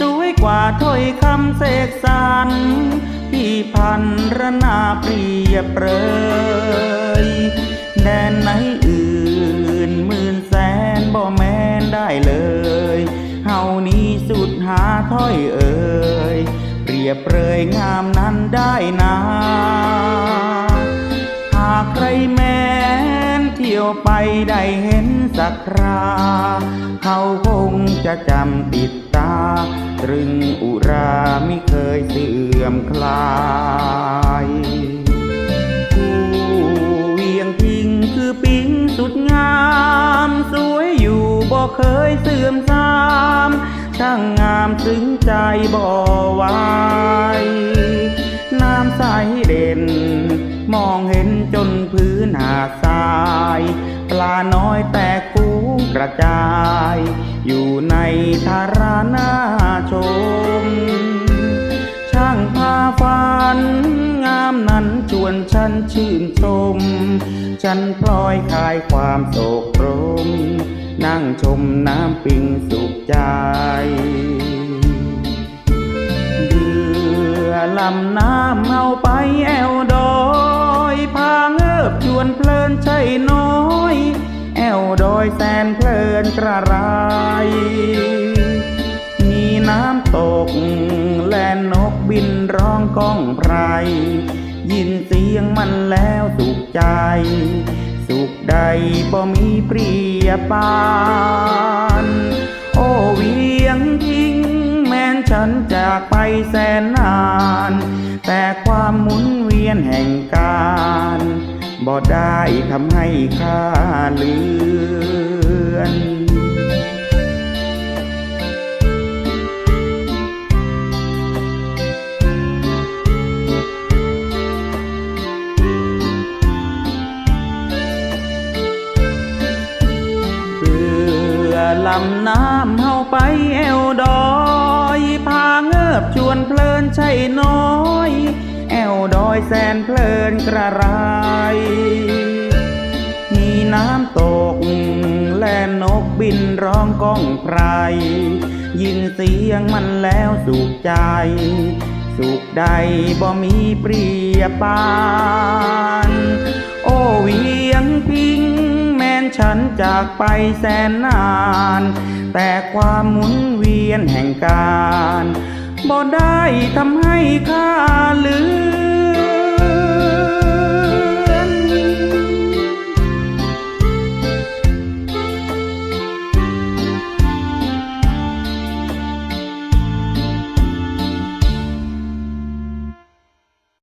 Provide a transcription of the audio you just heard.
สวยกว่าถ้อยคำเสกสรรที่พันรนาเปรียบเปรยแดนไหนอื่นหมื่นแสนบ่แม้นได้เลยเฮานี้สุดหาถ้อยเอ่ยเปรียบเปรยงามนั้นได้นา ไปได้เห็นสักครา เขาคงจะจำติดตา ตรึงอุราไมิเคยเสื่อมคลายผู้เวียงพิงคือปิงสุดงาม สวยอยู่บ่เคยเสื่อมทรามช่างงามซึ้งใจบ่ไวน้ำใสเด่น ระจาย อยู่ในทารานาชม ช่างพาฝัน งามนั้นชวนฉันชื่นชม ฉันพลอยคลายความโศกรม นั่งชมน้ำปิงสุขใจเรือลำน้ำเอาไปแอวดอยพาเงิบชวนเพลินใช่น้อย แอวดอยแสนเพล นกระไร มีน้ำตก และนกบินร้องก้องไพร ยินเสียงมันแล้วสุขใจ สุขใดบ่มีเปรียบปานโอ้เวียงทิ้งแม้นฉันจากไปแสนนาน แต่ความหมุนเวียนแห่งการบ่ได้ทำให้ข้าลือ ลำน้ำเฮาไปแอวดอยพาเงิบชวนเพลินใช่น้อย แอวดอยแสนเพลินกระไร มีน้ำตก และนกบินร้องก้องไพรยินเสียงมันแล้วสุขใจ สุขใดบ่มีเปรียบปาน โอ้เวียงพิง ฉันจากไปแสนนาน แต่ความหมุนเวียนแห่งการบ่ได้ทำให้ข้าลื